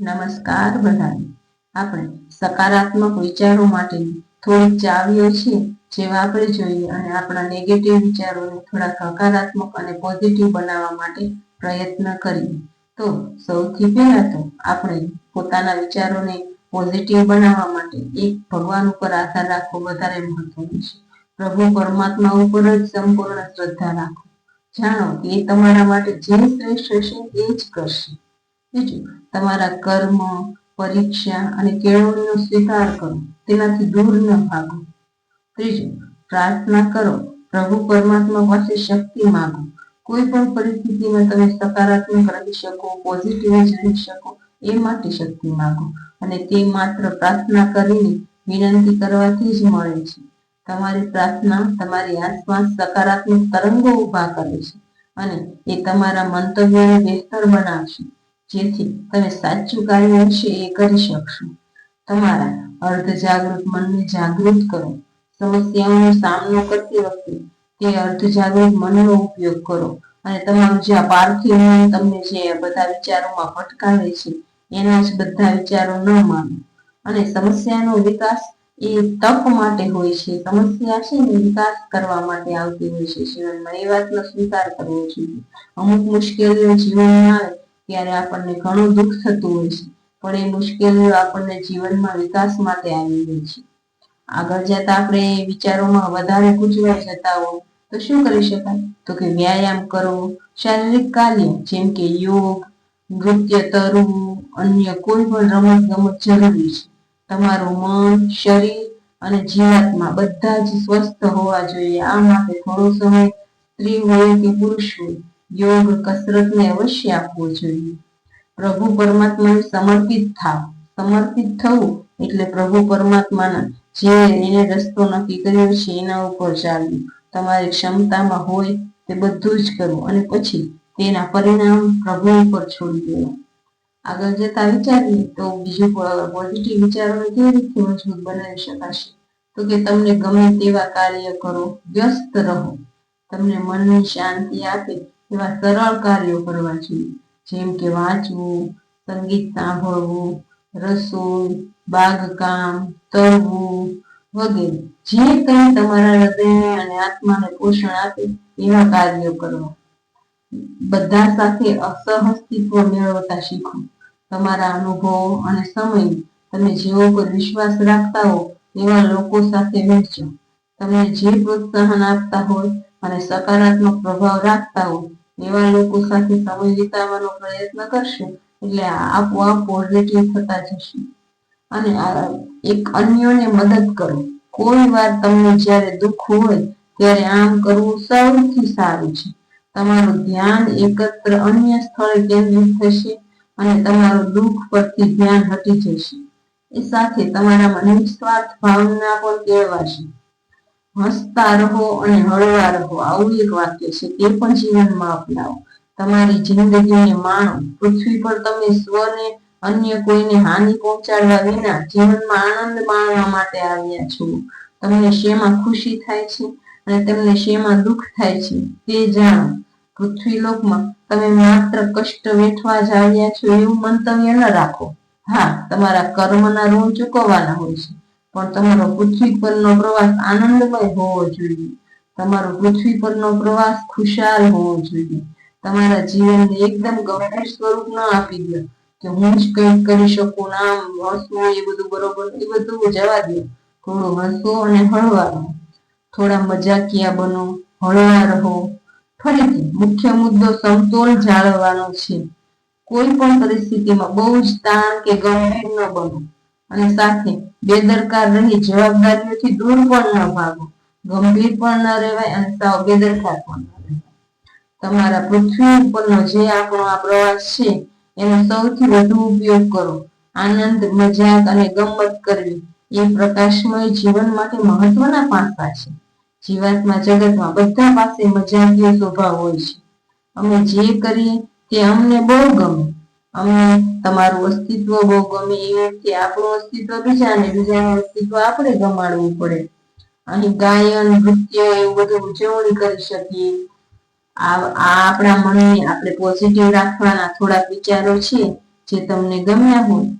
નમસ્કાર બધાને. આપણે સકારાત્મક વિચારો માટે થોડીક ચાવીઓ છે જેવા આપણે જોઈએ અને આપણા નેગેટિવ વિચારોને થોડા સકારાત્મક અને પોઝિટિવ બનાવવા માટે પ્રયત્ન કરીએ. તો સૌથી પહેલા તો આપણે પોતાના વિચારોને પોઝિટિવ બનાવવા માટે એક ભગવાન ઉપર આધાર રાખવો વધારે મહત્વનું છે. પ્રભુ પરમાત્મા ઉપર જ સંપૂર્ણ શ્રદ્ધા રાખો. જાણો કે તમારા માટે જે શ્રેષ્ઠ હશે એ જ કરશે. તમારા કર્મ, પરીક્ષા અને કેળવણીનો સ્વીકાર કરો. તેનાથી દૂર ન ભાગો. ત્રીજું, પ્રાર્થના કરો. પ્રભુ પરમાત્મા પાસે શક્તિ માગો. કોઈ પણ પરિસ્થિતિમાં તમે સકારાત્મક રહી શકો પોઝિટિવ જ રહી શકો, એ માટે શક્તિ માગો. અને તે માત્ર પ્રાર્થના કરીને વિનંતી કરવાથી જ મળે છે. તમારી પ્રાર્થના તમારી આસપાસ સકારાત્મક તરંગો ઊભા કરે છે અને એ તમારા મંતવ્યોને બહેતર બનાવશે. જેથી તમે સાચું કાર્ય હશે એ કરી શકશો. તમારા અર્ધ જાગૃત મનને જાગૃત કરો. સમસ્યાઓનો સામનો કરતી વખતે તે અર્ધ જાગૃત મનનો ઉપયોગ કરો અને તમારું જે આ પાર્થિવ મન તમને જે બધા વિચારોમાં ભટકાવે છે, એના જ બધા વિચારો ન માનો. અને સમસ્યાનો વિકાસ એ તક માટે હોય છે. સમસ્યા છે ને વિકાસ કરવા માટે આવતી હોય છે. જીવનમાં એ વાતનો સ્વીકાર કરવો જોઈએ. અમુક મુશ્કેલીઓ જીવનમાં આવે ત્યારે આપણને ઘણું દુઃખ થતું હોય છે. પણ એ મુશ્કેલીઓ આપણને જીવનમાં વિકાસ માટે આવી હોય છે. આગળ જતા આપણે વિચારોમાં વધારે ગુંચવાઈ જતા હો તો શું કરી શકાય? તો કે વ્યાયામ કરવો શારીરિક કાર્ય, જેમ કે યોગ, નૃત્ય, તરવું, અન્ય કોઈ પણ રમત ગમત જરૂરી છે. તમારું મન, શરીર અને જીવાત્મા બધા જ સ્વસ્થ હોવા જોઈએ. આ માટે થોડો સમય સ્ત્રી હોય કે પુરુષ હોય. યોગ કસરતને અવશ્ય આપવો જોઈએ. પ્રભુ પરમાત્માને સમર્પિત થાવ. સમર્પિત થવું એટલે પ્રભુ પરમાત્માના જે એને રસ્તો નક્કી કર્યો છે, એના ઉપર ચાલવું. તમારી ક્ષમતામાં હોય તે બધું જ કરવું અને પછી તેના પરિણામ પ્રભુ ઉપર છોડી દેવું. આગળ જતા વિચારીએ તો બીજું પોઝિટિવ વિચારોને કેવી રીતે મજબૂત બનાવી શકાશે? તો કે તમને ગમે તેવા કાર્ય કરો, વ્યસ્ત રહો. તમને મનની શાંતિ આપે એવા સરળ કાર્યો કરવા જોઈએ. જેમ કે વાંચવું, સંગીત સાંભળવું, રસોઈ, બાગકામ, તરવું વગેરે. જે કંઈ તમારા હૃદયને અને આત્માને પોષણ આપે, એવા કાર્યો કરવા બધા સાથે અસહઅસ્તિત્વ મેળવતા શીખો. તમારા અનુભવો અને સમય તમે જેવો પર વિશ્વાસ રાખતા હો, એવા લોકો સાથે વહેંચો તમને જે પ્રોત્સાહન આપતા હોય અને સકારાત્મક પ્રભાવ રાખતા હોય એવા લોકો સાથે સમય વિતાવવાનો પ્રયત્ન કરશે એટલે આપોઆપ પોઝિટિવ થતા જશે. અને એક અન્યોને મદદ કરો. કોઈ વાર તમને જ્યારે દુઃખ હોય ત્યારે આમ કરવું સૌથી સારું છે. તમારું ધ્યાન એકત્ર અન્ય સ્થળે કેન્દ્રિત થશે અને તમારું દુઃખ પરથી ધ્યાન હટી જશે. એ સાથે તમારામાં નિસ્વાર્થ ભાવના પણ કેળવાશે. હસતા રહો અને હળવા રહો. આવું એક વાક્ય છે. તે પણ જીવનમાં અપનાવો. તમારી જિંદગીને માણો. પૃથ્વી પર તમે સ્વને અન્ય કોઈને હાનિ પહોંચાડવા વિના જીવનમાં આનંદ માણવા માટે આવ્યા છો. તમને શેમાં ખુશી થાય છે અને તમને શેમાં દુઃખ થાય છે તે જાણો. પૃથ્વી લોકમાં તમે માત્ર કષ્ટ વેઠવા જ આવ્યા છો એવું મંતવ્ય ન રાખો. હા, તમારા કર્મના ઋણ ચૂકવવાના હોય છે. પણ તમારો પૃથ્વી પરનો પ્રવાસ આનંદમય હોવો જોઈએ. તમારો પૃથ્વી પરનો પ્રવાસ ખુશાલ હોવો જોઈએ. તમારા જીવનને એકદમ ગંભીર સ્વરૂપ ન આપી દો. કે હું જ કંઈક કરી શકું, નામ હસવું એ બધું બરોબર, એ બધું જવા દો. થોડું હસવો અને હળવા રહો. થોડા મજાકિયા બનો, હળવા રહો. ફરીથી મુખ્ય મુદ્દો સમતોલ જાળવવાનો છે. કોઈ પણ પરિસ્થિતિમાં બહુ જ તાણ કે ગંભીર ન બનો. અને સાથે બેદરકાર રહી, જવાબદારીઓથી દૂર પણ ન ભાગો, ગંભીર પણ ન રહેવાય અને સાવ બેદરકાર પણ તમારા પૃથ્વી ઉપરનો જે આપણો આ પ્રવાસ છે, એનો સૌથી વધુ ઉપયોગ કરો. આનંદ, મજાક અને ગમત કરવી, એ પ્રકાશમય જીવન માટે મહત્વના પાસા છે. જીવાત્મા જગતમાં બધા પાસે મજાકીય સ્વભાવ હોય છે. અમે જે કરીએ તે અમને બહુ ગમે. અમને તમારું અસ્તિત્વ બહુ ગમે એ વ્યક્તિ આપણું અસ્તિત્વ બીજાને બીજાનું અસ્તિત્વ આપણે ગમાડવું પડે. અહીં ગાયન, નૃત્ય એવું બધું ઉજવણી કરી શકીએ. આ આપણા મનને આપણે પોઝિટિવ રાખવાના થોડાક વિચારો છે, જે તમને ગમ્યા હોય.